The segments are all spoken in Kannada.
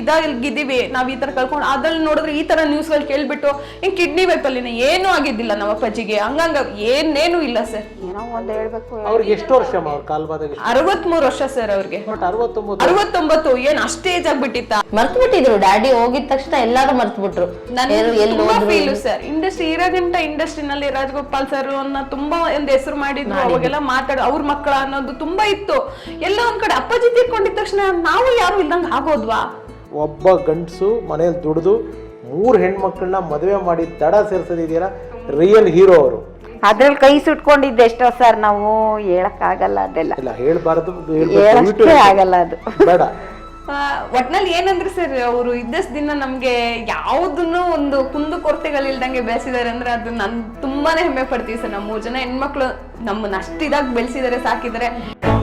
ಇದಾಗಿದ್ದೀವಿ ನಾವ್ ಈ ತರ ಕಳ್ಕೊಂಡು ಅದ್ರಲ್ಲಿ ನೋಡಿದ್ರೆ ಈ ತರ ನ್ಯೂಸ್ಗಳು ಕೇಳ್ಬಿಟ್ಟು ಹಿಂಗ್ ಕಿಡ್ನಿ ವೈಪಲ್ಲಿನ ಏನೂ ಆಗಿದ್ದಿಲ್ಲ ನಮ್ಮ ಅಪ್ಪಾಜಿಗೆ. ಹಂಗಂಗ ಏನೇನು ಇಲ್ಲ ಸರ್ ಏನೋ ಒಂದು ಹೇಳ್ಬೇಕು ಅವ್ರಿಗೆ ಎಷ್ಟು ವರ್ಷ ಅಮ್ಮ ಅವ್ರ ಕಾಲ್ಬಾದಾಗ ಅರವತ್ಮೂರು ವರ್ಷ ಸರ್ ಅವ್ರಿಗೆ. ಅರವತ್ತೊಂಬತ್ತು. ಏನ್ ಅಷ್ಟೇ ಏಜ್ ಆಗ್ಬಿಟ್ಟಿತ್ತ? ಮರ್ತು ಬಿಟ್ಟಿದ್ರು ಡ್ಯಾಡಿ ಹೋಗಿದ ತಕ್ಷಣ ಎಲ್ಲಾರು ಮರ್ತು ಬಿಟ್ರು ಸರ್ ತುಂಬಾ ಫೀಲು ಸರ್ ಇಂಡಸ್ಟ್ರಿ ನಲ್ಲಿ ಇಂಡಸ್ಟ್ರಿನಲ್ಲಿ ರಾಜಗೋಪಾಲ್ ಸರ್ ಅನ್ನ ತುಂಬಾ ಒಂದ್ ಹೆಸರು ಮಾಡಿದ್ರು. ಅವಾಗೆಲ್ಲ ಮಾತಾಡ ಅವ್ರ ಮಕ್ಕಳ ಅನ್ನೋದು ತುಂಬಾ ಇತ್ತು. ಎಲ್ಲ ಒಂದ್ ಕಡೆ ಅಪ್ಪಾಜಿ ತೀರ್ಕೊಂಡಿದ ತಕ್ಷಣ ನಾವು ಯಾರು ಇಲ್ದಂಗ ಆಗೋದ್ವಾ? ಒಬ್ಬ ಗಂಡಸು ಮನೇಲಿ ದುಡಿದು ಮೂರು ಹೆಣ್ಮಕ್ಳನ್ನ ಮದುವೆ ಮಾಡಿ ದಡ ಸೇರ್ಸೋದಿದೆಯಲ್ಲ? ರಿಯಲ್ ಹೀರೋ ಅವರು. ಅದ್ರಲ್ಲಿ ಕೈ ಸುಟ್ಕೊಂಡಿದ್ದೆ ಎಷ್ಟೋ ಸರ್ ನಾವು ಹೇಳಕ್ಕಾಗಲ್ಲ ಅದೆಲ್ಲ. ಇಲ್ಲ ಹೇಳ್ಬಾರ್ದು ಆಗಲ್ಲ ಅದು. ಬೇಡ. ಒಟ್ನಲ್ಲಿ ಏನಂದ್ರೆ ಸರ್ ಅವರು ಇದ್ದಷ್ಟು ದಿನ ನಮ್ಗೆ ಯಾವ್ದನ್ನು ಒಂದು ಕುಂದು ಕೊರತೆಗಳಿಲ್ದಂಗೆ ಬೆಳೆಸಿದಾರೆ ಅಂದ್ರೆ ಅದು ನಾನು ತುಂಬಾನೇ ಹೆಮ್ಮೆ ಪಡ್ತೀವಿ ಸರ್. ನಮ್ಮ ಮೂರ್ ಜನ ಹೆಣ್ಮಕ್ಳು ನಮ್ಮನ್ನ ಅಷ್ಟಿದಾಗ ಬೆಳೆಸಿದಾರೆ ಬೆಳೆಸಿದ್ದಾರೆ ನೂರೊಂದು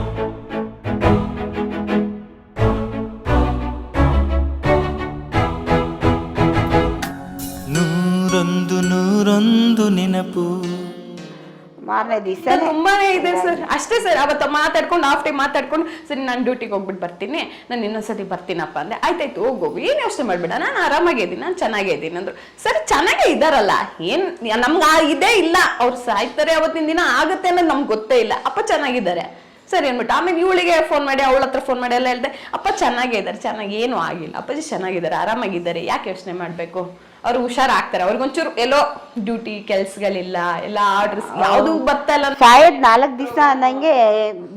ಮಾರನೇ ದಿವಸ ಸರ್, ತುಂಬಾನೇ ಇದೆ ಸರ್. ಅಷ್ಟೇ ಸರ್. ಅವತ್ತ ಮಾತಾಡ್ಕೊಂಡು ಹಾಫ್ ಟೈಮ್ ಮಾತಾಡ್ಕೊಂಡು ಸರಿ ನಾನು ಡ್ಯೂಟಿಗೆ ಹೋಗ್ಬಿಟ್ಟು ಬರ್ತೀನಿ. ನಾನು ಇನ್ನೊಂದ್ಸತಿ ಬರ್ತೀನಪ್ಪ ಅಂದೆ ಆಯ್ತಾಯ್ತು ಹೋಗೋಗು ಏನು ಯೋಚನೆ ಮಾಡ್ಬೇಡ. ನಾನು ಆರಾಮಾಗಿದ್ದೀನಿ ನಾನು ಚೆನ್ನಾಗೇ ಇದ್ದೀನಿ ಅಂದ್ರು. ಸರ್ ಚೆನ್ನಾಗೇ ಇದ್ದಾರಲ್ಲ ಏನ್ ನಮ್ಗೆ ಇದೇ ಇಲ್ಲ. ಅವ್ರು ಸಾಯ್ತಾರೆ ಅವತ್ತಿನ ದಿನ ಆಗುತ್ತೆ ಅನ್ನೋದು ನಮ್ಗೆ ಗೊತ್ತೇ ಇಲ್ಲ. ಅಪ್ಪ ಚೆನ್ನಾಗಿದ್ದಾರೆ. ಸರಿ ಅನ್ಬಿಟ್ಟು ಆಮೇಲೆ ಇವಳಿಗೆ ಫೋನ್ ಮಾಡಿ ಅವಳ ಹತ್ರ ಫೋನ್ ಮಾಡಿ ಎಲ್ಲ ಹೇಳಿದೆ ಅಪ್ಪ ಚೆನ್ನಾಗೇ ಇದ್ದಾರೆ. ಚೆನ್ನಾಗಿ ಏನು ಆಗಿಲ್ಲ. ಅಪ್ಪಾಜಿ ಚೆನ್ನಾಗಿದ್ದಾರೆ. ಆರಾಮಾಗಿದ್ದಾರೆ. ಯಾಕೆ ಯೋಚನೆ ಮಾಡಬೇಕು? ಅವ್ರು ಹುಷಾರಾಗ್ತಾರೆ. ಅವ್ರಿಗೊಂಚೂರು ಎಲ್ಲೋ ಡ್ಯೂಟಿ ಕೆಲ್ಸಗಳಿಲ್ಲ ಎಲ್ಲ ಆರ್ಡರ್ಸ್ ಯಾವುದು ಬರ್ತಾ ಇಲ್ಲ ಸಾಯದ್ ನಾಲ್ಕು ದಿವಸ ಅನ್ನಂಗೆ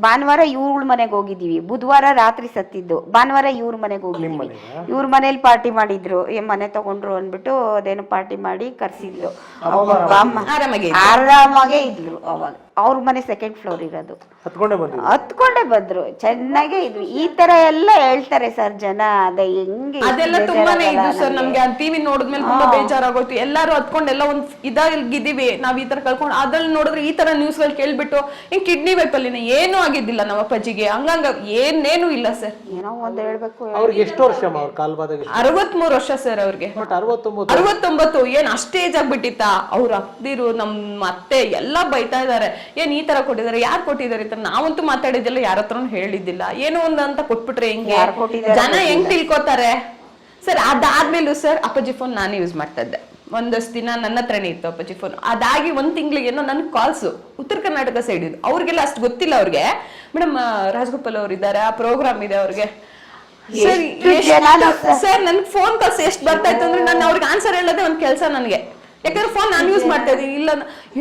ಭಾನುವಾರ ಇವ್ರ ಮನೆಗೆ ಹೋಗಿದೀವಿ ಬುಧವಾರ ರಾತ್ರಿ ಸತ್ತಿದ್ದು. ಭಾನುವಾರ ಇವ್ರ ಮನೆಗೆ ಹೋಗಿದ್ವಿ ಇವ್ರ ಮನೇಲಿ ಪಾರ್ಟಿ ಮಾಡಿದ್ರು. ಏ ಮನೆ ತಗೊಂಡ್ರು ಅಂದ್ಬಿಟ್ಟು ಅದೇನು ಪಾರ್ಟಿ ಮಾಡಿ ಕರ್ಸಿದ್ರು. ಆರಾಮಾಗೆ ಇದ್ರು ಅವಾಗ. ಅವ್ರ ಮನೆ ಸೆಕೆಂಡ್ ಫ್ಲೋರ್ ಇರೋದು ಹತ್ಕೊಂಡೇ ಬಂದಿವಿ ಹತ್ಕೊಂಡೆ ಬಂದ್ರು. ಚೆನ್ನಾಗೇ ಇದ್ವಿ. ಈ ತರ ಎಲ್ಲ ಹೇಳ್ತಾರೆ ಸರ್ ಜನ. ಅದೇ ಹೆಂಗೆ ಅದೆಲ್ಲ ತುಂಬಾನೇ ಇದು ಸರ್ ನಮ್ಗೆ. ಟಿವಿ ನೋಡಿದ್ಮೇಲೆ ತುಂಬಾ ಬೇಜಾರಾಗೋಯ್ತು. ಎಲ್ಲಾರು ಹತ್ಕೊಂಡು ಎಲ್ಲ ಒಂದ್ ಇದಾಗಿದ್ದೀವಿ. ನಾವ್ ಈ ತರ ಕಳ್ಕೊಂಡು ಅದ್ರಲ್ಲಿ ನೋಡಿದ್ರೆ ಈ ತರ ನ್ಯೂಸ್ಗಳು ಕೇಳ್ಬಿಟ್ಟು ಹಿಂಗ್ ಕಿಡ್ನಿ ವೈಪಲ್ಲಿನ ಏನೂ ಆಗಿದ್ದಿಲ್ಲ ನಮ್ಮ ಅಪ್ಪಾಜಿಗೆ. ಹಂಗಂಗ ಏನೇನು ಇಲ್ಲ ಸರ್. ಏನೋ ಒಂದ್ ಹೇಳ್ಬೇಕು ಅವ್ರಿಗೆ ಎಷ್ಟು ವರ್ಷ ಅರವತ್ಮೂರು ವರ್ಷ ಸರ್ ಅವ್ರಿಗೆ. ಅರವತ್ತೊಂಬತ್ತು ಏನ್ ಅಷ್ಟೇ ಏಜ್ ಆಗ್ಬಿಟ್ಟಿತ್ತ? ಅವ್ರ ಅಪ್ದಿರು ನಮ್ ಅತ್ತೆ ಎಲ್ಲ ಬೈತಾ ಇದಾರೆ. ಏನ್ ಈ ತರ ಕೊಟ್ಟಿದ್ದಾರೆ ಯಾರು ಕೊಟ್ಟಿದ್ದಾರೆ ಅಂತ ನಾವಂತೂ ಮಾತಾಡಿದ್ದಿಲ್ಲ ಯಾರ ಹತ್ರನು ಹೇಳಿದ್ದಿಲ್ಲ. ಏನೋ ಒಂದ್ ಅಂತ ಕೊಟ್ಬಿಟ್ರೆ ಹೆಂಗೆ? ಜನ ಹೆಂಗ್ ತಿಳ್ಕೊತಾರೆ? ಸರ್ ಅದಾದ್ಮೇಲೂ ಸರ್ ಅಪ್ಪಾಜಿ ಫೋನ್ ನಾನೇ ಯೂಸ್ ಮಾಡ್ತಾ ಇದ್ದೆ. ಒಂದಷ್ಟು ದಿನ ನನ್ನ ಹತ್ರನೇ ಇತ್ತು ಅಪ್ಪಾಜಿ ಫೋನ್ ಅದಾಗಿ ಒಂದ್ ತಿಂಗಳಿಗೆ ಏನೋ ನನ್ ಕಾಲ್ಸು ಉತ್ತರ ಕರ್ನಾಟಕ ಸೈಡ್ ಇದು. ಅವ್ರಿಗೆಲ್ಲ ಅಷ್ಟು ಗೊತ್ತಿಲ್ಲ ಅವ್ರಿಗೆ. ಮೇಡಮ್ ರಾಜಗೋಪಾಲ್ ಅವ್ರು ಇದ್ದಾರೆ? ಆ ಪ್ರೋಗ್ರಾಮ್ ಇದೆ ಅವ್ರಿಗೆ. ಸರ್ ಸರ್ ನನ್ ಫೋನ್ ಕಾಲ್ಸ್ ಎಷ್ಟು ಬರ್ತಾ ಇತ್ತು ಅಂದ್ರೆ ನಾನು ಅವ್ರಿಗೆ ಆನ್ಸರ್ ಹೇಳೋದೇ ಒಂದ್ ಕೆಲಸ ನನಗೆ. ಯಾಕಂದ್ರೆ ಫೋನ್ ನಾನು ಯೂಸ್ ಮಾಡ್ತಾ ಇದ್ದೀನಿ. ಇಲ್ಲ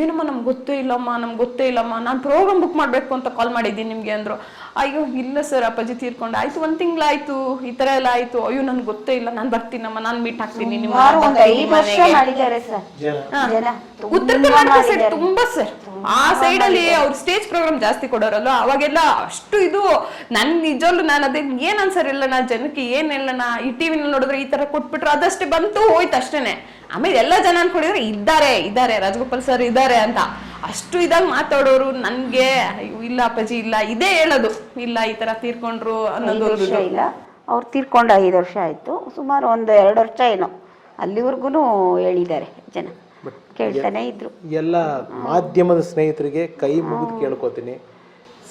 ಏನಮ್ಮ ನಮ್ಗೆ ಗೊತ್ತೇ ಇಲ್ಲಮ್ಮ ನಮ್ಗೆ ಗೊತ್ತೇ ಇಲ್ಲಮ್ಮ. ನಾನು ಪ್ರೋಗ್ರಾಮ್ ಬುಕ್ ಮಾಡಬೇಕು ಅಂತ ಕಾಲ್ ಮಾಡಿದ್ದೀನಿ ನಿಮಗೆ ಅಂದ್ರು. ಅಯ್ಯೋ ಇಲ್ಲ ಸರ್ ಅಪ್ಪಾಜಿ ತೀರ್ಕೊಂಡು. ಆಯ್ತು ಒಂದ್ ತಿಂಗಳಾಯ್ತು ಈ ತರ ಎಲ್ಲ ಆಯ್ತು. ಅಯ್ಯೋ ನನ್ಗೆ ಗೊತ್ತೇ ಇಲ್ಲ. ನಾನ್ ಬರ್ತೀನಮ್ಮ ನಾನ್ ಮೀಟ್ ಹಾಕ್ತೀನಿ ನಿಮ್ಮ ಸುಮಾರು ಒಂದ್ ಬರ್ತೀನಿ ವರ್ಷ ಮನೆಗೆ. ಸರ್. ಜನ. ಜನ ಉತ್ತರ ಕರ್ನಾಟಕ ಸೈಡ್ ತುಂಬಾ ಸರ್. ಆ ಸೈಡ್ ಅಲ್ಲಿ ಅವ್ರು ಸ್ಟೇಜ್ ಪ್ರೋಗ್ರಾಮ್ ಜಾಸ್ತಿ ಕೊಡೋರಲ್ಲ ಅವಾಗೆಲ್ಲ ಅಷ್ಟು ಇದು ನನ್ ನಿಜವಲ್ಲೂ ನಾನು ಅದೇ ಏನ್ ಅನ್ಸರ್ ಇಲ್ಲ ನಾ ಜನಕ್ಕೆ ಏನ್ ಹೇಳೋಣ? ಈ ಟಿವಿನಲ್ಲಿ ನೋಡಿದ್ರೆ ಈ ತರ ಕೊಟ್ಬಿಟ್ರು ಅದಷ್ಟೇ ಬಂತು ಹೋಯ್ತು ಅಷ್ಟೇನೆ. ಆಮೇಲೆ ಎಲ್ಲ ಜನ ಅನ್ಕೊಂಡಿದ್ರೆ ಇದ್ದಾರೆ ಇದ್ದಾರೆ. ರಾಜಗೋಪಾಲ್ ಸರ್ ಇದ್ದಾರೆ ಅಂತ. ಅಷ್ಟು ಇದಾಗ ಮಾತಾಡೋರು ನನ್ಗೆ ಅಯ್ಯೋ ಇಲ್ಲ ಅಪ್ಪಾಜಿ ಇಲ್ಲ. ಇದೇ ಹೇಳೋದು. ಇಲ್ಲ ಈ ತರ ತೀರ್ಕೊಂಡ್ರು ಅನ್ನೋದು ಇಲ್ಲ ಅವ್ರು ತೀರ್ಕೊಂಡು ಐದು ವರ್ಷ ಆಯ್ತು. ಸುಮಾರು ಒಂದು ಎರಡು ವರ್ಷ ಏನೋ. ಅಲ್ಲಿವರೆಗೂ ಹೇಳಿದ್ದಾರೆ ಜನ. ಕೇಳ್ತಾನೆ ಇದ್ರು. ಎಲ್ಲ ಮಾಧ್ಯಮದ ಸ್ನೇಹಿತರಿಗೆ ಕೈ ಮುಗಿದು ಕೇಳ್ಕೊತೀನಿ.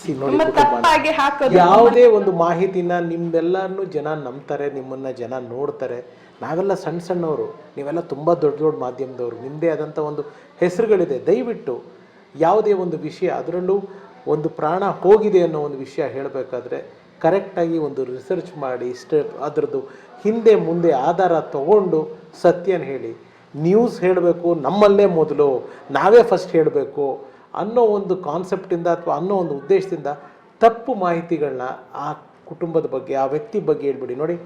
ಸಿ ನೋಡಿ ತುಂಬಾ ತಪ್ಪಾಗಿ ಹಾಕೋದು ಯಾವುದೇ ಒಂದು ಮಾಹಿತಿನ ನಿಮ್ಮೆಲ್ಲರನ್ನು ಜನ ನಂಬ್ತಾರೆ ನಿಮ್ಮನ್ನ ಜನ ನೋಡ್ತಾರೆ. ನಾವೆಲ್ಲ ಸಣ್ಣ ಸಣ್ಣವರು. ನೀವೆಲ್ಲ ತುಂಬಾ ದೊಡ್ಡ ದೊಡ್ಡ ಮಾಧ್ಯಮದವರು. ನಿಮ್ಮದೇ ಆದಂಥ ಒಂದು ಹೆಸರುಗಳಿದೆ. ದಯವಿಟ್ಟು ಯಾವುದೇ ಒಂದು ವಿಷಯ ಅದರಲ್ಲೂ ಒಂದು ಪ್ರಾಣ ಹೋಗಿದೆ ಅನ್ನೋ ಒಂದು ವಿಷಯ ಹೇಳಬೇಕಾದ್ರೆ ಕರೆಕ್ಟಾಗಿ ಒಂದು ರಿಸರ್ಚ್ ಮಾಡಿ ಸ್ಟೆಪ್ ಅದರದ್ದು ಹಿಂದೆ ಮುಂದೆ ಆಧಾರ ತಗೊಂಡು ಸತ್ಯನ ಹೇಳಿ. ನ್ಯೂಸ್ ಹೇಳಬೇಕು, ನಮ್ಮಲ್ಲೇ ಮೊದಲು, ನಾವೇ ಫಸ್ಟ್ ಹೇಳಬೇಕು ಅನ್ನೋ ಒಂದು ಕಾನ್ಸೆಪ್ಟಿಂದ ಅಥವಾ ಅನ್ನೋ ಒಂದು ಉದ್ದೇಶದಿಂದ ತಪ್ಪು ಮಾಹಿತಿಗಳನ್ನ ಆ ಕುಟುಂಬದ ಬಗ್ಗೆ, ಆ ವ್ಯಕ್ತಿ ಬಗ್ಗೆ ಹೇಳ್ಬಿಡಿ ನೋಡಿ.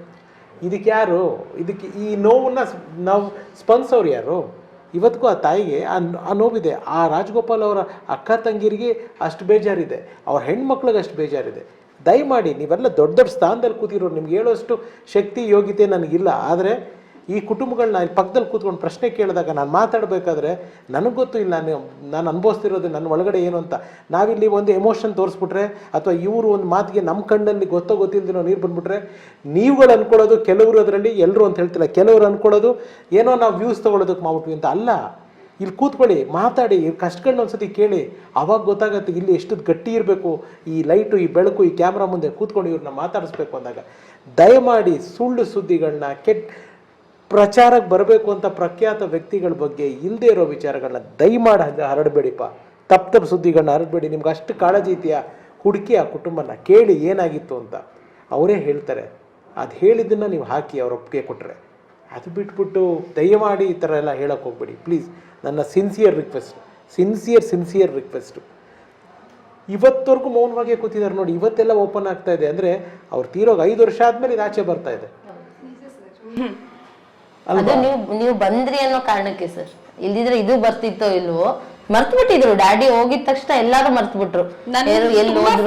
ಇದಕ್ಕೆ ಯಾರು? ಇದಕ್ಕೆ ಈ ನೋವನ್ನ ನಾವು ಸ್ಪಂದಿಸೋರು ಯಾರು? ಇವತ್ತಿಗೂ ಆ ತಾಯಿಗೆ ಆ ನೋವಿದೆ. ಆ ರಾಜಗೋಪಾಲ್ ಅವರ ಅಕ್ಕ ತಂಗಿರಿಗೆ ಅಷ್ಟು ಬೇಜಾರಿದೆ. ಅವ್ರ ಹೆಣ್ಮಕ್ಳಿಗೆ ಅಷ್ಟು ಬೇಜಾರಿದೆ. ದಯಮಾಡಿ ನೀವೆಲ್ಲ ದೊಡ್ಡ ದೊಡ್ಡ ಸ್ಥಾನದಲ್ಲಿ ಕೂತಿರೋರು, ನಿಮ್ಗೆ ಹೇಳೋಷ್ಟು ಶಕ್ತಿ, ಯೋಗ್ಯತೆ ನನಗಿಲ್ಲ. ಆದರೆ ಈ ಕುಟುಂಬಗಳನ್ನ ಇಲ್ಲಿ ಪಕ್ಕದಲ್ಲಿ ಕೂತ್ಕೊಂಡು ಪ್ರಶ್ನೆ ಕೇಳಿದಾಗ ನಾನು ಮಾತಾಡಬೇಕಾದ್ರೆ, ನನಗೆ ಗೊತ್ತು ಇಲ್ಲ ನಾನು ನಾನು ಅನುಭವಿಸ್ತಿರೋದು ನನ್ನ ಒಳಗಡೆ ಏನು ಅಂತ. ನಾವಿಲ್ಲಿ ಒಂದು ಎಮೋಷನ್ ತೋರಿಸ್ಬಿಟ್ರೆ, ಅಥವಾ ಇವರು ಒಂದು ಮಾತಿಗೆ ನಮ್ಮ ಕಣ್ಣಲ್ಲಿ ಗೊತ್ತೋ ಗೊತ್ತಿಲ್ಲದಿರೋ ನೀರು ಬಂದ್ಬಿಟ್ರೆ, ನೀವುಗಳು ಅಂದ್ಕೊಳ್ಳೋದು ಕೆಲವರು ಅದರಲ್ಲಿ ಎಲ್ಲರೂ ಅಂತ ಹೇಳ್ತಿಲ್ಲ. ಕೆಲವರು ಅಂದ್ಕೊಳ್ಳೋದು ಏನೋ ನಾವು ವ್ಯೂಸ್ ತೊಗೊಳೋದಕ್ಕೆ ಮಾಡ್ಬಿಟ್ವಿ ಅಂತ. ಅಲ್ಲ, ಇಲ್ಲಿ ಕೂತ್ಕೊಳ್ಳಿ, ಮಾತಾಡಿ ಕಷ್ಟಗಳನ್ನ ಒಂದ್ಸತಿ ಕೇಳಿ. ಅವಾಗ ಗೊತ್ತಾಗತ್ತೆ ಇಲ್ಲಿ ಎಷ್ಟು ಗಟ್ಟಿ ಇರಬೇಕು, ಈ ಲೈಟು, ಈ ಬೆಳಕು, ಈ ಕ್ಯಾಮ್ರಾ ಮುಂದೆ ಕೂತ್ಕೊಂಡು ಇವ್ರನ್ನ ಮಾತಾಡಿಸ್ಬೇಕು ಅಂದಾಗ, ದಯಮಾಡಿ ಸುಳ್ಳು ಸುದ್ದಿಗಳನ್ನ ಕೆಟ್ಟ ಪ್ರಚಾರಕ್ಕೆ ಬರಬೇಕು ಅಂತ ಪ್ರಖ್ಯಾತ ವ್ಯಕ್ತಿಗಳ ಬಗ್ಗೆ ಇಲ್ಲದೆ ಇರೋ ವಿಚಾರಗಳನ್ನ ದಯಮಾಡಿ ಹಂಗೆ ಹರಡಬೇಡಿಪ್ಪ. ತಪ್ಪು ತಪ್ಪು ಸುದ್ದಿಗಳನ್ನ ಹರಡಬೇಡಿ. ನಿಮ್ಗೆ ಅಷ್ಟು ಕಾಳಜಿ ಇದೆಯಾ ಹುಡುಕಿ ಆ ಕುಟುಂಬನ ಕೇಳಿ ಏನಾಗಿತ್ತು ಅಂತ ಅವರೇ ಹೇಳ್ತಾರೆ. ಅದು ಹೇಳಿದ್ದನ್ನು ನೀವು ಹಾಕಿ ಅವ್ರ ಒಪ್ಪಿಗೆ ಕೊಟ್ಟರೆ ಅದು ಬಿಟ್ಬಿಟ್ಟು ದಯಮಾಡಿ ಈ ಥರ ಎಲ್ಲ ಹೇಳೋಕೆ ಹೋಗ್ಬೇಡಿ. ಪ್ಲೀಸ್ ನನ್ನ sincere request sincere sincere request. ಇವತ್ತವರೆಗೂ ಮೌನವಾಗೇ ಕೂತಿದ್ದಾರೆ ನೋಡಿ ಇವತ್ತೆಲ್ಲ ಓಪನ್ ಆಗ್ತಾ ಇದೆ. ಅಂದರೆ ಅವ್ರು ತೀರೋಗ ಐದು ವರ್ಷ ಆದಮೇಲೆ ಇದು ಆಚೆ ಬರ್ತಾ ಇದೆ. ಅದು ನೀವು ನೀವು ಬಂದ್ರಿ ಅನ್ನೋ ಕಾರಣಕ್ಕೆ ಸರ್. ಇಲ್ದಿದ್ರೆ ಇದು ಬರ್ತಿತ್ತೋ ಇಲ್ವೋ ಮರ್ತ್ ಬಿಟ್ಟಿದ್ರು ಡ್ಯಾಡಿ ಹೋಗಿದ ತಕ್ಷಣ ಎಲ್ಲಾರು ಮರ್ತ್ ಬಿಟ್ರು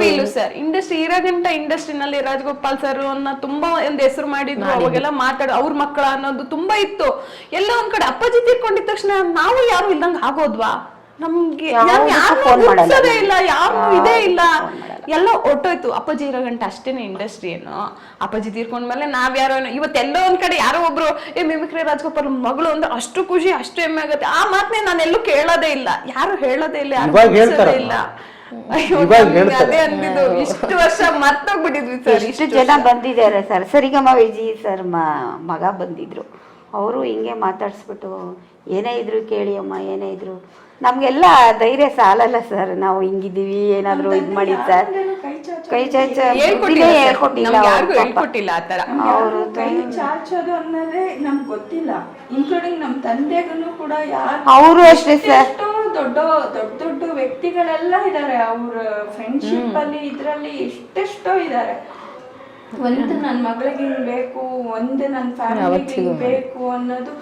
ಫೀಲು ಸರ್. ಇಂಡಸ್ಟ್ರಿ ಇರೋಗಂಟ ಇಂಡಸ್ಟ್ರಿನಲ್ಲಿ ರಾಜಗೋಪಾಲ್ ಸರ್ ಅನ್ನ ತುಂಬಾ ಒಂದ್ ಹೆಸರು ಮಾಡಿದ್ರು. ಅವಾಗೆಲ್ಲ ಮಾತಾಡ ಅವ್ರ ಮಕ್ಕಳ ಅನ್ನೋದು ತುಂಬಾ ಇತ್ತು. ಎಲ್ಲ ಒಂದ್ ಕಡೆ ಅಪ್ಪಾಜಿ ತೀರ್ಕೊಂಡಿದ ತಕ್ಷಣ ನಾವು ಯಾರು ಇಲ್ದಂಗ ಆಗೋದ್ವಾ? ನಮ್ಗೆ. ಇಲ್ಲ ಯಾರು ಇದೇ ಇಲ್ಲ. ಎಲ್ಲ ಒಟ್ಟೋಯ್ತು. ಅಪ್ಪಾಜಿ ಇರೋ ಗಂಟೆ ಅಷ್ಟೇನೆ ಇಂಡಸ್ಟ್ರಿ ಏನು. ಅಪ್ಪಾಜಿ ತೀರ್ಕೊಂಡ್ಮೇಲೆ ನಾವ್ ಯಾರೋ ಏನೋ ಇವತ್ತೆಲ್ಲೋ ಒಂದ್ ಕಡೆ ಯಾರೋ ಒಬ್ರು ಏ ಮಿಮಿಕ್ರಿ ರಾಜಗೋಪಾಲ್ ಮಗಳು ಅಂದ್ರೆ ಅಷ್ಟು ಖುಷಿ ಅಷ್ಟು ಹೆಮ್ಮೆ ಆಗುತ್ತೆ. ಆ ಮಾತನ್ನೇ ನಾನು ಎಲ್ಲೂ ಕೇಳೋದೇ ಇಲ್ಲ. ಯಾರು ಹೇಳೋದೇ ಇಲ್ಲ ಯಾರು ಇಲ್ಲ. ಅಯ್ಯೋ ನಮ್ಗೆ. ಅದೇ ಅಂದಿದ್ದು. ಇಷ್ಟು ವರ್ಷ ಮರ್ತೋಗ್ಬಿಟ್ಟಿದ್ವಿ ಸರ್ ಇಷ್ಟು ಜನ ಬಂದಿದ್ದಾರೆ ಸರ್. ಸರಿಗಮ ವಿಜಿ ಸರ್ ಮಗ ಬಂದಿದ್ರು. ಅವರು ಹಿಂಗೆ ಮಾತಾಡ್ಸ್ಬಿಟ್ಟು ಏನೇ ಇದ್ರು ಕೇಳಿ ಅಮ್ಮ ಏನೇ ಇದ್ರು. ನಮಗೆಲ್ಲ ಧೈರ್ಯ ಸಾಲಲ್ಲ ಸರ್ ನಾವು ಹಿಂಗಿದ್ದೀವಿ ಏನಾದರೂ ಇದು ಮಾಡಿ ಸರ್. ಕೈ ಚಾಚ ಹೇಳ್ಕೊಟ್ಟಿಲ್ಲ. ಹೇಳ್ಕೊಟ್ಟಿಲ್ಲ ಅವ್ರು ಆ ಕೈ ಚಾಚೋದು ಅನ್ನೋದೇ ನಮ್ಗೆ ಗೊತ್ತಿಲ್ಲ. ಇನ್ಕ್ಲೂಡಿಂಗ್ ನಮ್ಮ ತಂದೆಗೂ ಕೂಡ ಯಾರು ಅವರು ಅಷ್ಟೇ ಸರ್. ಎಷ್ಟೋ ದೊಡ್ಡ ದೊಡ್ಡ ದೊಡ್ಡ ವ್ಯಕ್ತಿಗಳೆಲ್ಲ ಇದ್ದಾರೆ ಅವ್ರ ಫ್ರೆಂಡ್ಶಿಪ್ ಅಲ್ಲಿ ಇದ್ರಲ್ಲಿ ಎಷ್ಟೆಷ್ಟೋ ಇದ್ದಾರೆ ಒಂದು ನನ್ನ ಮಗಳಿಗೆ ಹಿಂಗ್ ಬೇಕು ಒಂದು ನನ್ನ ಫ್ಯಾಮಿಲಿಗೆ ಹಿಂಗ್ ಬೇಕು ಅನ್ನೋದು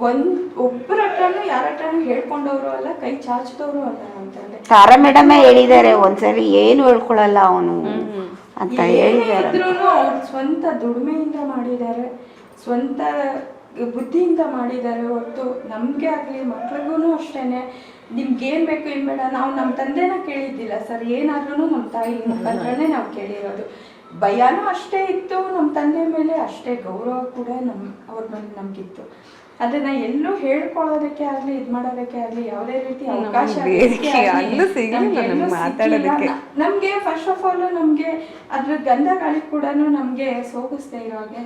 ಒಂದ್ ಒಬ್ಬರ ಹತ್ರನೂ ಯಾರ ಹತ್ರನೂ ಹೇಳ್ಕೊಂಡವ್ರು ಅಲ್ಲ ಕೈ ಚಾಚಿದವರು ಅಲ್ಲ ಅಂತಂದ್ರೆ ತಂದೆ. ತಾರಾ ಮೇಡಮೇ ಹೇಳಿದ್ದಾರೆ ಒಂದ್ಸರಿ ಏನು ಹೇಳ್ಕೊಳಲ್ಲ ಅವನು ಅಂತ ಹೇಳಿದ್ದಾರೆ ಅವ್ರ ಅವ್ರು ಸ್ವಂತ ದುಡಿಮೆಯಿಂದ ಮಾಡಿದ್ದಾರೆ ಸ್ವಂತ ಬುದ್ಧಿಯಿಂದ ಮಾಡಿದ್ದಾರೆ ಹೊರತು ನಮಗೆ ಆಗಲಿ ಮಕ್ಳಿಗೂ ಅಷ್ಟೇನೆ. ನಿಮ್ಗೆ ಏನ್ ಬೇಕು ಏನ್ ಬೇಡ ನಾವು ನಮ್ಮ ತಂದೆನ ಕೇಳಿದ್ದಿಲ್ಲ ಸರ್ ಏನಾದ್ರೂ ನಮ್ಮ ತಾಯಿ ಮುಖಾಂತರನೇ ನಾವು ಕೇಳಿರೋದು. ಭಯನೂ ಅಷ್ಟೇ ಇತ್ತು ನಮ್ಮ ತಂದೆ ಮೇಲೆ ಅಷ್ಟೇ ಗೌರವ ಕೂಡ ನಮ್ಮ ಅವ್ರ ಮೇಲೆ ನಮ್ಗಿತ್ತು. ಅದನ್ನ ಎಲ್ಲೂ ಹೇಳ್ಕೊಳ್ಳೋದಕ್ಕೆ ಆಗ್ಲಿ ಇದ್ ಮಾಡೋದಕ್ಕೆ ಆಗ್ಲಿ ಯಾವುದೇ ರೀತಿ ಅವಕಾಶ ಅಲ್ಲೂ ಸಿಗ್ಲಿಲ್ಲ ನಮ್ಗೆ ಮಾತಾಡೋದಕ್ಕೆ. ನಮ್ಗೆ ಫಸ್ಟ್ ಆಫ್ ಆಲ್ ನಮ್ಗೆ ಅದ್ರ ಗಂಧ ಗಾಳಿ ಕೂಡ ನಮ್ಗೆ ಸೋಗಿಸ್ದೇ ಇರೋ ಹಾಗೆ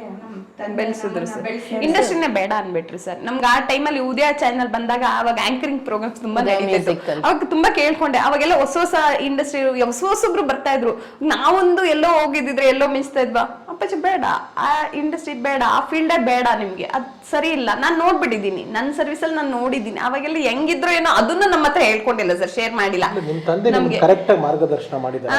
ಬೆಳೆಸಿದ್ರು ಸರ್. ಇಂಡಸ್ಟ್ರಿನೇ ಬೇಡ ಅನ್ಬಿಟ್ರಿ ಸರ್. ನಮ್ಗೆ ಆ ಟೈಮಲ್ಲಿ ಉದಯ ಚಾನೆಲ್ ಬಂದಾಗ ಅವಾಗ ಆಂಕರಿಂಗ್ ಪ್ರೋಗ್ರಾಮ್ಸ್ ತುಂಬಾ ನಡೀತಿತ್ತು ಅವಾಗ ತುಂಬಾ ಕೇಳ್ಕೊಂಡೆ. ಅವಾಗೆಲ್ಲ ಹೊಸ ಹೊಸ ಇಂಡಸ್ಟ್ರಿ ಹೊಸ ಹೊಸಬ್ರು ಬರ್ತಾ ಇದ್ರು. ನಾವೊಂದು ಎಲ್ಲೋ ಹೋಗಿದ್ದಿದ್ರೆ ಎಲ್ಲೋ ಮಿಂಚ್ತಾ ಇದ್ವಾ? ಅಪ್ಪಾಜಿ ಬೇಡ. ಆ ಇಂಡಸ್ಟ್ರಿ ಬೇಡ. ಆ ಫೀಲ್ಡೇ ಬೇಡ ನಿಮ್ಗೆ. ಅದ್ ಸರಿ ಇಲ್ಲ. ನಾನ್ ನೋಡ್ಬಿಟ್ಟಿದ್ದೀನಿ. ನನ್ನ ಸರ್ವಿಸ್ ಅಲ್ಲಿ ನಾನು ನೋಡಿದ್ದೀನಿ. ಅವಾಗೆಲ್ಲ ಹೆಂಗಿದ್ರು ಏನೋ ಅದನ್ನ ನಮ್ಮ ಹತ್ರ ಹೇಳ್ಕೊಂಡಿಲ್ಲ ಸರ್ ಶೇರ್ ಮಾಡಿಲ್ಲ. ತಂದೆ ನಿಮ್ಗೆ ಮಾರ್ಗದರ್ಶನ ಮಾಡಿದ್ದಾರೆ.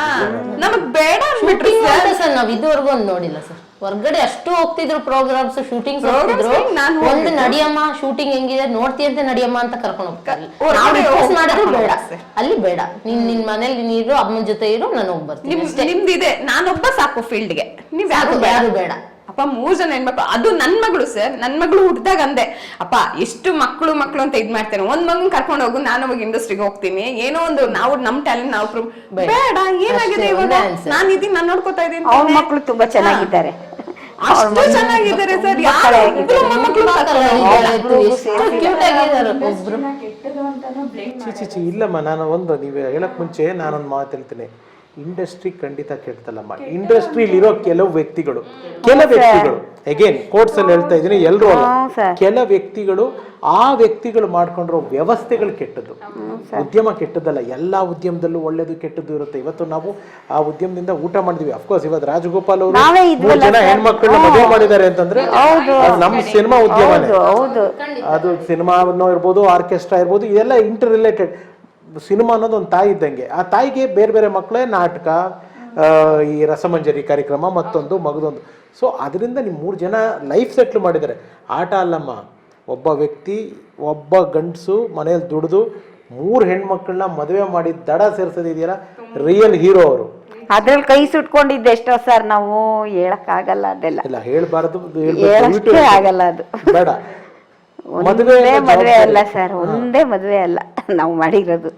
ನಮಗ್ ಬೇಡ ಅನ್ಬಿಟ್ರಿ ಸರ್ ನಾವ್ ಇದುವರೆಗೂ ಒಂದ್ ನೋಡಿಲ್ಲ ಸರ್ ಹೊರ್ಗಡೆ ಅಷ್ಟು ಹೋಗ್ತಿದ್ರು ಪ್ರೋಗ್ರಾಮ್ಸ್ ಶೂಟಿಂಗ್ ಹೋಗ್ತಿದ್ರು. ಒಂದು. ನಡಿಯಮ್ಮ ಶೂಟಿಂಗ್ ಹೆಂಗಿದೆ ಅಂತ ನಡಿಯಮ್ಮ ಅಂತ ಕರ್ಕೊಂಡು ಹೋಗ್ತಾರೆ. ಬೇಡ. ಅಲ್ಲಿ ಬೇಡ. ನಿನ್ ನಿನ್ ಮನೇಲಿ ನೀರು ಅಮ್ಮನ ಜೊತೆ ಇರು ನಾನು ಹೋಗ್ಬರ್ತೀನಿ. ನಿಮ್ದಿದೆ. ನಾನೊಬ್ಬ ಸಾಕು ಫೀಲ್ಡ್ಗೆ ನೀವ್ ಯಾರು ಬೇಡ. ಅಪ್ಪ ಮೂರ್ ಜನ ಹೆಣ್ಮಕ್ಳು ಅದು ನನ್ ಮಗಳು ಸರ್ ನನ್ ಮಗಳು ಹುಟ್ಟಿದಾಗ ಅಂದೆ. ಅಪ್ಪ ಎಷ್ಟು ಮಕ್ಕಳು ಮಕ್ಕಳು ಅಂತ ಇದ್ ಮಾಡ್ತೇನೆ. ಒಂದ್ ಮಗನ್ ಕರ್ಕೊಂಡು ಹೋಗು ನಾನು ಅವಾಗ ಇಂಡಸ್ಟ್ರಿಗೆ ಹೋಗ್ತೀನಿ. ಏನೋ ಒಂದು ನಾವು ನಮ್ ಟ್ಯಾಲೆಂಟ್ ನಾವು ಬೇಡ. ಏನಾಗಿದೆ ಇವಾಗ? ನಾನು ಇದೀನಿ ನಾನು ನೋಡ್ಕೊತಾ ಇದ್ದೀನಿ ಅವ್ರ ಮಕ್ಕಳು ತುಂಬಾ ಚೆನ್ನಾಗಿದ್ದಾರೆ. ಅಷ್ಟು ಚೆನ್ನಾಗಿದ್ದಾರೆ ಸರ್. ಯಾರು ಮಕ್ಕಳು ಇಲ್ಲಮ್ಮ ನಾನು ಒಂದು ನೀವು ಹೇಳಕ್ ಮುಂಚೆ ನಾನೊಂದು ಮಾತು ಹೇಳ್ತೀನಿ. ಇಂಡಸ್ಟ್ರಿ ಖಂಡಿತ ಕೆಡ್ತಲ್ಲಮ್ಮ ಇಂಡಸ್ಟ್ರಿಲಿ ಇರೋ ಕೆಲವು ವ್ಯಕ್ತಿಗಳು. ಕೆಲ ವ್ಯಕ್ತಿಗಳು. ಅಗೇನ್ ಕೋರ್ಟ್ಸ್ ಅಲ್ಲಿ ಹೇಳ್ತಾ ಇದೀನಿ ಎಲ್ಲರೂ ಅಲ್ಲ. ಕೆಲ ವ್ಯಕ್ತಿಗಳು ಆ ವ್ಯಕ್ತಿಗಳು ಮಾಡ್ಕೊಂಡಿರೋ ವ್ಯವಸ್ಥೆಗಳು ಕೆಟ್ಟದ್ದು. ಉದ್ಯಮ ಕೆಟ್ಟದ್ದಲ್ಲ. ಎಲ್ಲಾ ಉದ್ಯಮದಲ್ಲೂ ಒಳ್ಳೇದು ಕೆಟ್ಟದ್ದು ಇರುತ್ತೆ. ಇವತ್ತು ನಾವು ಆ ಉದ್ಯಮದಿಂದ ಊಟ ಮಾಡಿದ್ವಿ. ಅಫ್ಕೋರ್ಸ್ ಇವತ್ತು ರಾಜಗೋಪಾಲ್ ಅವರು ಜನ. ಹೆಣ್ಮಕ್ಳನ್ನ ಮದುವೆ ಮಾಡಿದ್ದಾರೆ ಅಂತಂದ್ರೆ ನಮ್ಮ ಸಿನಿಮಾ ಉದ್ಯಮನೇ. ಅದು ಸಿನಿಮಾ ಇರ್ಬೋದು ಆರ್ಕೆಸ್ಟ್ರಾ ಇರ್ಬೋದು ಇದೆಲ್ಲ ಇಂಟರ್ ರಿಲೇಟೆಡ್ ಸಿನಿಮಾ ಅನ್ನೋದು ಒಂದು ತಾಯಿ ಇದ್ದಂಗೆ. ಆ ತಾಯಿಗೆ ಬೇರೆ ಬೇರೆ ಮಕ್ಕಳೇ ನಾಟಕ ಈ ರಸಮಂಜರಿ ಕಾರ್ಯಕ್ರಮ ಮತ್ತೊಂದು ಮಗದೊಂದು. ಸೊ ಅದರಿಂದ ನಿಮ್ಮ ಮೂರು ಜನ ಲೈಫ್ ಸೆಟ್ಲ್ ಮಾಡಿದ್ದಾರೆ. ಆಟ ಅಲ್ಲಮ್ಮ ಒಬ್ಬ ವ್ಯಕ್ತಿ ಒಬ್ಬ ಗಂಡಸು ಮನೇಲಿ ದುಡಿದು ಮೂರು ಹೆಣ್ಮಕ್ಳನ್ನ ಮದುವೆ ಮಾಡಿ ದಡ ಸೇರ್ಸೋದಿದೆಯಲ್ಲ ರಿಯಲ್ ಹೀರೋ ಅವರು. ಅದ್ರಲ್ಲಿ ಕೈ ಸುಟ್ಕೊಂಡಿದ್ದೆ ಎಷ್ಟೋ ಸರ್ ನಾವು ಹೇಳಕ್ ಆಗಲ್ಲ ಅದೆಲ್ಲ. ಇಲ್ಲ ಹೇಳ್ಬಾರ್ದು ಆಗಲ್ಲ ಅದು. ಬೇಡ. ಮದುವೆ ಒಂದೇ ಮದುವೆ ಅಲ್ಲ ಸರ್ ಒಂದೇ ಮದುವೆ ಅಲ್ಲ. ನಾವು ಮಾಡಿರೋದು.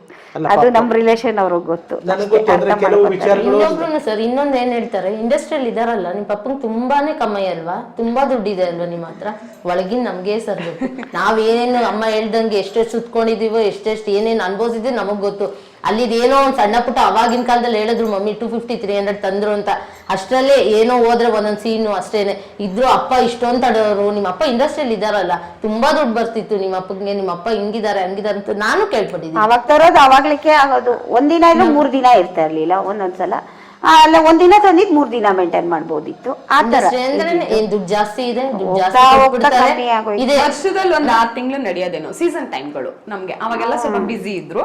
ಅದು ನಮ್ ರಿಲೇಷನ್ ಅವ್ರಿಗೆ ಗೊತ್ತು. ನನಗೆ ಗೊತ್ತು ಕೆಲವು ವಿಚಾರಗಳು ಇನ್ನೊಬ್ರು ಸರ್ ಇನ್ನೊಂದ್ ಏನ್ ಹೇಳ್ತಾರೆ? ಇಂಡಸ್ಟ್ರಿಯಲ್ಲಿ ಇದಾರಲ್ಲ ನಿಮ್ ಪಪ್ಪಂಗ್ ತುಂಬಾನೇ ಕಮ್ಮಿ ಅಲ್ವಾ? ತುಂಬಾ ದುಡ್ಡಿದೆ ಅಲ್ವಾ ನಿಮ್ ಹತ್ರ? ಒಳಗಿನ್ ನಮ್ಗೆ ಸರ್ ಗೊತ್ತು. ನಾವೇನೇನು ಅಮ್ಮ ಹೇಳ್ದಂಗೆ ಎಷ್ಟೆಷ್ಟು ಸುತ್ಕೊಂಡಿದೀವೋ ಎಷ್ಟೆಷ್ಟು ಏನೇನು ಅನ್ಭವಿಸಿದ್ವಿ ನಮಗ್ ಗೊತ್ತು. ಅಲ್ಲಿದ್ ಏನೋ ಒಂದ್ ಸಣ್ಣ ಪುಟ್ಟ ಅವಾಗಿನ ಕಾಲದಲ್ಲಿ ಹೇಳಿದ್ರು, mummy two fifty three hundred ತಂದ್ರು ಅಂತ. ಅಷ್ಟರಲ್ಲೇ ಏನೋ ಹೋದ್ರೆ ಒಂದೊಂದ್ ಸೀನು ಅಷ್ಟೇನೆ. ಇದ್ರು, ಅಪ್ಪ, ಇಷ್ಟೊಂದ್ ತಡೋರು. ನಿಮ್ಮ ಅಪ್ಪ ಇಂಡಸ್ಟ್ರಿಯಲ್ಲಿ ಇದಾರಲ್ಲ ತುಂಬಾ ದುಡ್ಡು ಬರ್ತಿತ್ತು. ನಿಮ್ಮ ಅಪ್ಪಗೆ ನಿಮ್ಮ ಅಪ್ಪ ಹಿಂಗಿದ್ದಾರೆ ಹಂಗಿದಾರೆ ಅಂತ ನಾನು ಕೇಳ್ಪಟ್ಟಿದ್ದೀನಿ. ಅವಾಗ ತರೋದು ಅವಾಗ್ಲಿಕ್ಕೆ ಆಗೋದು. ಒಂದಿನ ಇಲ್ಲ ಮೂರ್ ದಿನ ಇರ್ತಾ ಇರ್ಲಿಲ್ಲ ಒಂದೊಂದ್ಸಲ. ಅಲ್ಲ ಒಂದಿನ ತಂದಿದ್ ಮೂರ್ ದಿನ ಮೇಂಟೈನ್ ಮಾಡ್ಬೋದಿತ್ತು. ಆತರ ದುಡ್ಡು ಜಾಸ್ತಿ ಇದೆ ದುಡ್ಡು ಹೋಗ್ತಾ ಜಾಸ್ತಿ ಹೋಗ್ತಾ ಕೊಟ್ಬಿಡ್ತಾರೆ. ಕಮ್ಮಿ ಆಗೋಯ್ತು. ಇದೆ. ವರ್ಷದಲ್ಲಿ ಒಂದ್ ಆರ್ ತಿಂಗಳು ನಡೆಯೋದೇನೋ ಸೀಸನ್ ಟೈಮ್ಗಳು ನಮ್ಗೆ. ಅವಾಗೆಲ್ಲ ಸ್ವಲ್ಪ ಬಿಸಿ ಇದ್ರು.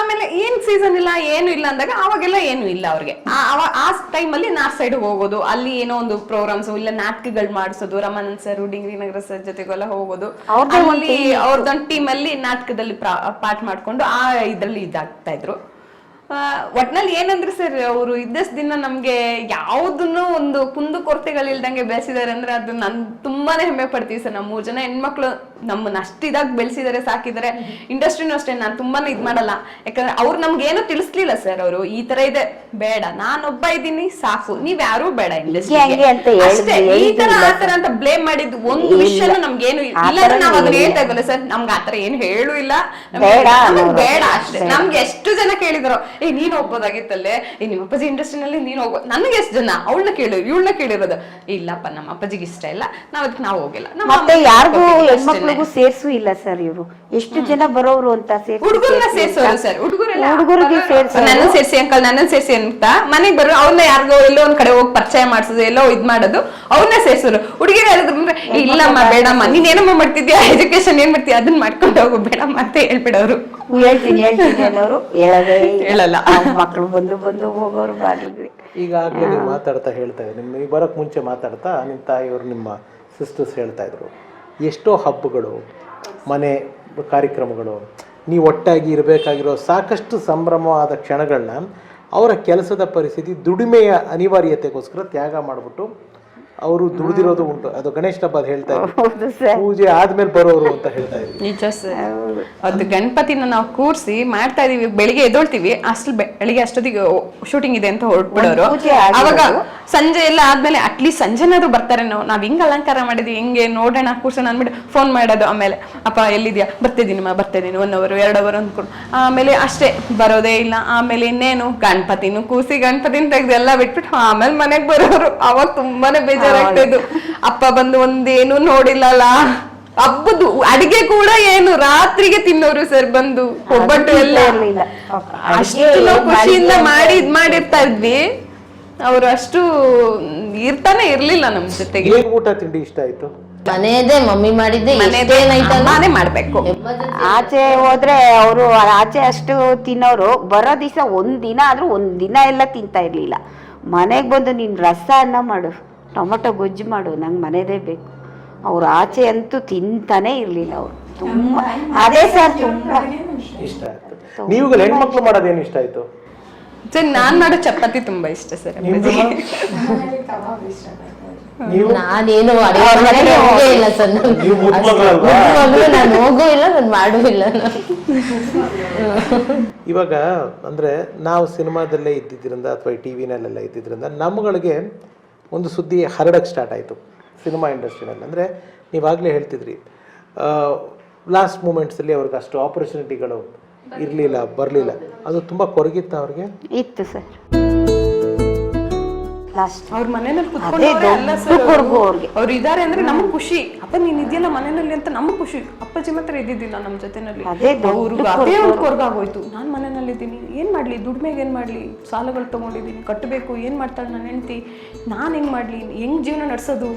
ಆಮೇಲೆ ಏನ್ ಸೀಸನ್ ಇಲ್ಲ ಏನು ಇಲ್ಲ ಅಂದಾಗ ಅವಾಗೆಲ್ಲ ಏನು ಇಲ್ಲ ಅವ್ರಿಗೆ. ಆ- ಅವ- ಆ ಟೈಮಲ್ಲಿ ನಾರ್ತ್ ಸೈಡ್ ಹೋಗೋದು ಅಲ್ಲಿ ಏನೋ ಒಂದು ಪ್ರೋಗ್ರಾಮ್ಸ್ ಇಲ್ಲ ನಾಟಕಗಳು ಮಾಡಿಸೋದು ರಮಾನಂದ್ ಸರ್ ಡಿಂಗ್ರಿ ನಗರ ಸರ್ ಜೊತೆಗೆಲ್ಲ ಹೋಗೋದು. ಅವ್ರ್ದೇ ಒಂದ್ ಅಲ್ಲಿ ಅವ್ರದ್ದೊಂದು ಟೀಮ್ ಅಲ್ಲಿ ನಾಟಕದಲ್ಲಿ ಪಾಠ ಮಾಡ್ಕೊಂಡು ಆ ಇದ್ರಲ್ಲಿ ಇದಾಗ್ತಾ ಇದ್ರು. ಒಟ್ನಲ್ಲಿ ಏನಂದ್ರೆ ಸರ್ ಅವರು ಇದ್ದಷ್ಟು ದಿನ ನಮ್ಗೆ ಯಾವ್ದನ್ನು ಒಂದು ಕುಂದು ಕೊರತೆಗಳಿಲ್ದಂಗೆ ಬೆಳೆಸಿದಾರೆ ಅಂದ್ರೆ ಅದು ನನ್ ತುಂಬಾನೇ ಹೆಮ್ಮೆ ಪಡ್ತೀವಿ ಸರ್ ನಮ್ಮ ಮೂರು ಜನ ಹೆಣ್ಮಕ್ಳು ನಮ್ಮನ್ನ ಅಷ್ಟಿದಾಗ ಬೆಳೆಸಿದರೆ ಸಾಕಿದರೆ. ಇಂಡಸ್ಟ್ರಿನೂ ಅಷ್ಟೇ ನಾನು ತುಂಬಾನೇ ಇದು ಮಾಡಲ್ಲ. ಯಾಕಂದ್ರೆ ಅವ್ರು ನಮ್ಗೇನು ಏನು ತಿಳಿಸ್ಲಿಲ್ಲ ಸರ್ ಅವರು ಈ ತರ ಇದೆ. ಬೇಡ ನಾನೊಬ್ಬ ಇದ್ದೀನಿ ಸಾಕು. ನೀವ್ ಯಾರು ಬೇಡ ಇಂಡಸ್ಟ್ರಿ ಅಂತ ಅಷ್ಟೇ ಈ ತರ ಬ್ಲೇಮ್ ಮಾಡಿದ್ದು ಒಂದು. ವಿಷಯನೂ ನಮ್ಗೇನು ಇಲ್ಲ. ನಾವು ಅದನ್ನ. ಹೇಳ್ತಾ ಇದ್ವಲ್ಲ ಸರ್. ನಮ್ಗೆ ಆತರ ಏನು ಹೇಳು ಇಲ್ಲ. ನಮ್ಗೆ- ಬೇಡ ಬೇಡ ಅಷ್ಟೇ. ನಮ್ಗೆ ಎಷ್ಟು ಜನ ಕೇಳಿದ್ರು ಏ ನೀನ್ ಹೋಗ್ಬೋದಾಗಿತ್ತಲ್ಲೇ ಏ ನಿಮ್ಮ ಅಪ್ಪಾಜಿ ಇಂಡಸ್ಟ್ರಿನಲ್ಲಿ ನೀನ್ ಹೋಗ್ಬೋದು ನನಗೆ ಎಷ್ಟು ಜನ? ಅವಳನ್ನ ಕೇಳು ಇವಳನ್ನ ಕೇಳಿರೋದು. ಇಲ್ಲಪ್ಪ ನಮ್ಮ ಅಪ್ಪಾಜಿಗೆ ಇಷ್ಟ ಇಲ್ಲ. ನಾವ್ ಅದಕ್ಕೆ ನಾವು ಹೋಗಿಲ್ಲ. ನಮ್ಮ ಯಾರಿಗೂ ಅಷ್ಟೇನೆ. ಸೇರ್ಸು ಇಲ್ಲ ಸರ್ ಇವರು. ಎಷ್ಟು ಜನ ಬರೋರು ಅಂತ ಸೇರ್ಸಿ ಹುಡುಗರನ್ನ ಸೇರ್ಸಿ ಸೇರ್ಸೋರು ಸರ್. ಹುಡುಗರೆಲ್ಲ ಹುಡುಗರಿಗೆ ಸೇರ್ಸೋರು. ನನ್ನ ಸೇರ್ಸಿ ಅಂಕಲ್ ನನ್ನ ಸೇರ್ಸಿ ಅಂತ ಮನೆಗ್ ಬರೋ ಅವ್ರನ್ನ ಯಾರಿಗೋ ಎಲ್ಲೋ ಒಂದ್ ಕಡೆ ಹೋಗಿ ಪರಿಚಯ ಮಾಡ್ಸೋದು ಎಲ್ಲೋ ಇದ್ ಮಾಡೋದು ಅವ್ರನ್ನ ಸೇರ್ಸೋರು. ಹುಡುಗಿರು ಹೇಳಿದ್ರು ಅಂದ್ರೆ ಇಲ್ಲಮ್ಮ ಬೇಡಮ್ಮ ನೀನ್ ಏನಮ್ಮ ಮಾಡ್ತಿದ್ಯಾ? ಎಜುಕೇಶನ್ ಏನ್ ಮಾಡ್ತೀಯ ಅದನ್ನ ಮಾಡ್ಕೊಂಡು ಹೋಗು ಬೇಡಮ್ಮ ಅಂತ ಹೇಳ್ಬಿಡೋರು. ಹೇಳ್ತೀನಿ ಹೇಳ್ತೀನಿ ಅನ್ನೋರು ಹೇಳೋದೇ ಇಲ್ಲ. ಹೇಳಲ್ಲ. ಮಕ್ಳು ಬಂದು ಬಂದು ಹೋಗೋರು ಬಾಗಿಲಿಗೆ. ಈಗಾಗಲೇ ಮಾತಾಡ್ತಾ ಹೇಳ್ತಾ ಇದ್ರು ನಿಮ್ಮ ನೀವು ಬರೋಕ್ಕೆ ಮುಂಚೆ ಮಾತಾಡ್ತಾ ನಿಮ್ಮ ತಾಯಿಯವರು ನಿಮ್ಮ ಸಿಸ್ಟರ್ಸ್ ಹೇಳ್ತಾ ಇದ್ರು. ಎಷ್ಟೋ ಹಬ್ಬಗಳು, ಮನೆ ಕಾರ್ಯಕ್ರಮಗಳು, ನೀವು ಒಟ್ಟಾಗಿ ಇರಬೇಕಾಗಿರೋ ಸಾಕಷ್ಟು ಸಂಭ್ರಮವಾದ ಕ್ಷಣಗಳನ್ನ ಅವರ ಕೆಲಸದ ಪರಿಸ್ಥಿತಿ ದುಡಿಮೆಯ ಅನಿವಾರ್ಯತೆಗೋಸ್ಕರ ತ್ಯಾಗ ಮಾಡಿಬಿಟ್ಟು ಅವರು ದುಡಿದಿರೋದು ಉಂಟು. ಅದು ಗಣೇಶ ಹಬ್ಬ ಅದ್ ಹೇಳ್ತಾ ಇದ್ರು. ಹೌದು ಸರ್. ಪೂಜೆ ಆದ್ಮೇಲೆ ಬರೋರು ಅಂತ ಹೇಳ್ತಾ ಇದ್ರು. ನಿಜ ಸರ್. ಅದು ಗಣಪತಿನ ನಾವು ಕೂರ್ಸಿ ಮಾಡ್ತಾ ಇದೀವಿ. ಬೆಳಿಗ್ಗೆ ಎದ್ದೊಳ್ತೀವಿ. ಅಷ್ಟು ಬೆಳಿಗ್ಗೆ ಅಷ್ಟೊತ್ತಿಗೆ ಶೂಟಿಂಗ್ ಇದೆ ಅಂತ ಹೊರಟ್ಬಿಡೋರು ಪೂಜೆ ಆಗಿರೋದು. ಅವಾಗ ಸಂಜೆ ಎಲ್ಲ ಆದ್ಮೇಲೆ ಅಟ್ಲೀಸ್ಟ್ ಸಂಜೆನಾದ್ರು ಬರ್ತಾರೆ ನಾವು. ನಾವ್ ಹಿಂಗ್ ಅಲಂಕಾರ ಮಾಡಿದ್ವಿ ಹಿಂಗೆ ನೋಡೋಣ ಕೂರ್ಸೋಣ ಅಂದ್ಬಿಟ್ಟು ಫೋನ್ ಮಾಡೋದು ಆಮೇಲೆ. ಅಪ್ಪ ಎಲ್ಲಿದ್ಯಾ? ಬರ್ತಿದ್ದೀನಮ್ಮ ಬರ್ತಿದ್ದೀನಿ ಒನ್ ಅವರ್ ಎರಡು ಅವರ್ ಅಂದ್ಕೊಂಡು ಆಮೇಲೆ ಅಷ್ಟೇ ಬರೋದೇ ಇಲ್ಲ. ಆಮೇಲೆ ಇನ್ನೇನು? ಗಣಪತಿನೂ ಕೂಸಿ ಗಣಪತಿನ ತೆಗ್ದು ಎಲ್ಲ ಬಿಟ್ಬಿಟ್ಟು ಆಮೇಲೆ ಮನೆಗ್ ಬರೋರು. ಅವಾಗ ತುಂಬಾನೇ ಬೇಜಾರಾಗ್ತಾ ಇದ್ದು ಅಪ್ಪ ಬಂದು ಒಂದೇನು ನೋಡಿಲ್ಲಲ್ಲ. ಹಬ್ಬದ್ದು ಅಡಿಗೆ ಕೂಡ ಏನು? ರಾತ್ರಿಗೆ ತಿನ್ನೋರು ಸರ್ ಬಂದು. ಒಬ್ಬಟ್ಟು ಎಲ್ಲ. ಇರ್ಲಿಲ್ಲ. ಅಷ್ಟು ನಾವು ಖುಷಿಯಿಂದ ಮಾಡಿ ಇದ್ ಮಾಡಿರ್ತಾ ಇದ್ವಿ. ಅವರು ಅಷ್ಟು ಇರ್ತಾನೆ ಇರ್ಲಿಲ್ಲ ನಮ್ ಜೊತೆಗೆ. ಊಟ ತಿಂಡಿ ಇಷ್ಟ ಆಯ್ತು? ಮನೆಯದೇ ಮಮ್ಮಿ ಮಾಡಿದ್ದೆ ಮನೆ ಮಾಡ್ಬೇಕು. ಆಚೆ ಹೋದ್ರೆ ಅವರು ಆಚೆ ಅಷ್ಟು ತಿನ್ನೋರು ಬರೋ ದಿವಸ ಒಂದ್ ದಿನ ಆದ್ರೂ ಒಂದ್ ದಿನ ಎಲ್ಲ ತಿಂತಾ ಇರ್ಲಿಲ್ಲ. ಮನೆಗ್ ಬಂದು ನೀನ್ ರಸ ಅನ್ನ ಮಾಡು. ಟೊಮೊಟೊ ಗೊಜ್ಜು ಮಾಡು ನಂಗೆ ಮನೆಯದೇ ಬೇಕು. ಅವ್ರು ಆಚೆ ಅಂತೂ ತಿಂತಾನೆ ಇರಲಿಲ್ಲ ಅವರು. ತುಂಬ ಅದೇ ಸರ್ ತುಂಬ ಇಷ್ಟ ಆಯ್ತು ನೀವುಗಳು ಹೆಣ್ಮಕ್ಳು ಮಾಡೋದೇನು ಇಷ್ಟ ಆಯ್ತು? ಸರ್ ನಾನು ಮಾಡೋ ಚಪಾತಿ ತುಂಬಾ ಇಷ್ಟ ಸರ್ ನೀವು? ನಾನೇನು ಅಡಿಗೆ ಹೋಗೇ ಇಲ್ಲ ಸರ್ ನಾನು. ನೀವು ಹೋಗೂ ಇಲ್ಲ ಮಾಡೂ ಇಲ್ಲ. ಇವಾಗ ಅಂದ್ರೆ ನಾವು ಸಿನಿಮಾದಲ್ಲೇ ಇದ್ದಿದ್ರಿಂದ ಅಥವಾ ಟಿವಿನಲ್ಲೆಲ್ಲ ಇದ್ದಿದ್ರಿಂದ ಇದ್ದಿದ್ದರಿಂದ ನಮ್ಮಗಳಿಗೆ ಒಂದು ಸುದ್ದಿ ಹರಡಕ್ಕೆ ಸ್ಟಾರ್ಟ್ ಆಯಿತು ಸಿನಿಮಾ ಇಂಡಸ್ಟ್ರಿನಲ್ಲಿ ಅಂದರೆ ನೀವಾಗಲೇ ಹೇಳ್ತಿದ್ರಿ ಲಾಸ್ಟ್ ಮೂಮೆಂಟ್ಸಲ್ಲಿ ಅವ್ರಿಗೆ ಅಷ್ಟು ಆಪರ್ಚುನಿಟಿಗಳು ಇರಲಿಲ್ಲ ಬರಲಿಲ್ಲ. ಅದು ತುಂಬ ಕೊರಗಿತ್ತು ಅವ್ರಿಗೆ? ಇತ್ತು ಸರ್. ಲಾಸ್ಟ್ ಅವ್ರ ಮನೆಯಲ್ಲಿ ಕುತ್ಕೊಂಡು ಅವ್ರಿಗೆ ಅವ್ರು ಇದಾರೆ ಅಂದ್ರೆ ನಮಗ್ ಖುಷಿ. ಅಪ್ಪ ನೀನ್ ಇದೆಯಲ್ಲ ಮನೆಯಲ್ಲಿ ಅಂತ ನಮ್ ಖುಷಿ. ಅಪ್ಪಾಜಿ ಮಾತ್ರ ಇದ್ದಿದ್ದಿಲ್ಲ ನಮ್ ಜೊತೆನಲ್ಲಿ. ಅವ್ರಿಗೆ ಅದೇ ಒಂದು ಕೊರ್ಗಾಗೋಯ್ತು ನಾನ್ ಮನೆಯಲ್ಲಿ ಇದ್ದೀನಿ. ಏನ್ ಮಾಡ್ಲಿ? ದುಡ್ಮೆಗೆ ಏನ್ ಮಾಡ್ಲಿ? ಸಾಲಗಳು ತಗೊಂಡಿದ್ದೀನಿ ಕಟ್ಟಬೇಕು ಏನ್ ಮಾಡ್ತಾಳೆ ನನ್ನ ಹೆಂಡತಿ? ನಾನ್ ಹೆಂಗ್ ಮಾಡ್ಲಿ? ಹೆಂಗ್ ಜೀವನ ನಡ್ಸೋದು?